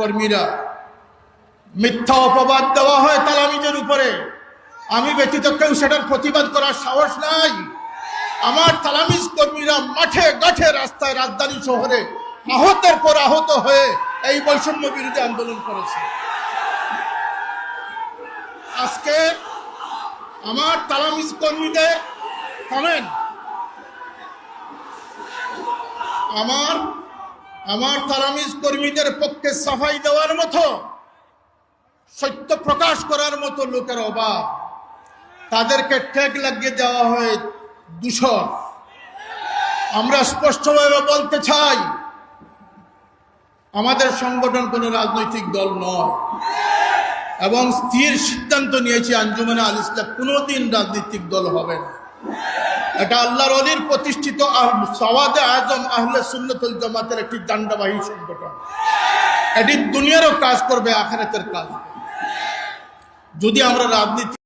কর্মীরা। মিথ্যা অপবাদ দেওয়া হয় তালামিজের উপরে। আমি ব্যতীত কেউ সেটার প্রতিবাদ করার সাহস নাই। আমার তালামিজ কর্মীরা মাঠে গাঠে রাস্তায়, রাজধানী শহরে আহতের পর আহত হয়ে এই বৈষম্য বিরোধী আন্দোলন করেছে। আজকে আমার তালামিজ কর্মীদের থামেন। আমার আমার তালামিজ কর্মীদের পক্ষে সাফাই দেওয়ার মতো, সত্য প্রকাশ করার মতো লোকের অভাব। তাদেরকে ট্যাগ লাগিয়ে দেওয়া হয় দূষণ। আমরা স্পষ্টভাবে বলতে চাই, আমাদের সংগঠন কোনো রাজনৈতিক দল নয়। এবং স্থির সিদ্ধান্ত নিয়েছে আঞ্জুমানে আল ইসলাম, কোনোদিন রাজনৈতিক দল হবে না। এটা আল্লাহর অলির প্রতিষ্ঠিত সওয়াদে আজম আহলে সুন্নতুল জামাতের একটি দণ্ডবাহী সংগঠন। এটি দুনিয়ারও কাজ করবে, আখেরাতের কাজ। যদি আমরা রাজনীতি